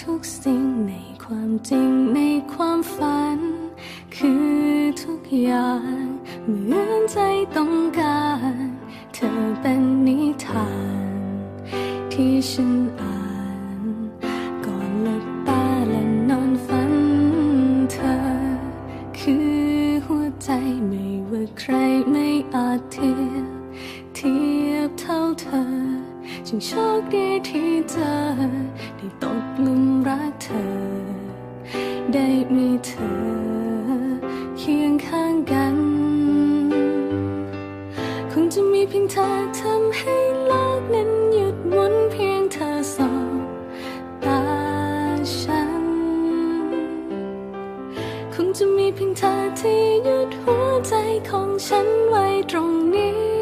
ทุกสิ่งในความจริงในความฝัน คือทุกอย่าง เหมือนใจต้องการ เธอเป็นนิทาน ที่ฉันอ่าน ก่อนหลับตาและนอนฝันเธอ คือหัวใจไม่ว่าใครไม่อาจเทียบเทียบเท่าเธอ จึงโชคดีที่เจอได้ตก เธอ ได้มีเธอ เคียงข้างกัน คงจะมีเพียงเธอทำให้โลกนั้นหยุดหมุนเพียงเธอสองตาฉัน คงจะมีเพียงเธอที่หยุดหัวใจของฉันไว้ตรงนี้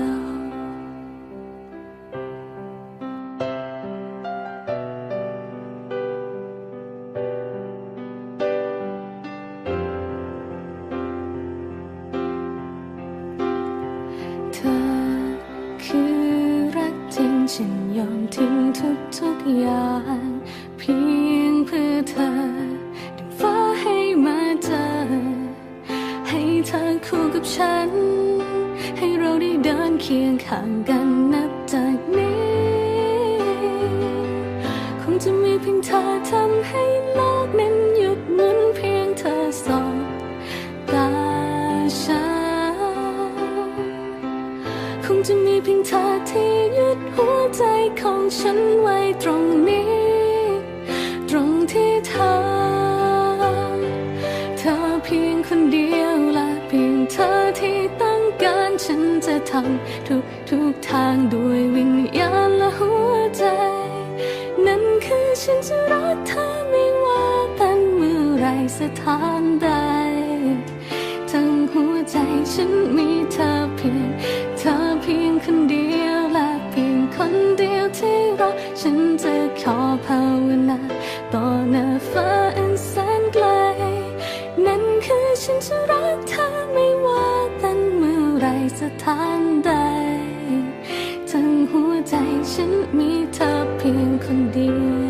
ฉันยอมทิ้งทุกทุกๆอย่าง เพียงเพื่อเธอดึงฟ้าให้มาเจอ ให้เธอคู่กับฉัน ให้เราได้เดินเคียงข้างกันนับจากนี้ คงจะมีเพียงเธอทำให้โล จะมีเพียงเธอที่ยึดหัวใจของฉันไว้ตรงนี้ ตรงที่เธอ เธอเพียงคนเดียวและเพียงเธอที่ต้องการฉันจะทำทุกทุกทางด้วยวิญญาณและหัวใจ นั่นคือฉันจะรักเธอไม่ว่าเป็นเมื่อไรสถานใดทั้งหัวใจฉันมีเธอเพียง ขอภาวนาต่อหน้าฟ้าอันแสนไกล นั่นคือฉันจะรักเธอไม่ว่าตั้งเมื่อไรสถานใด ทั้งหัวใจฉันมีเธอเพียงคนเดียว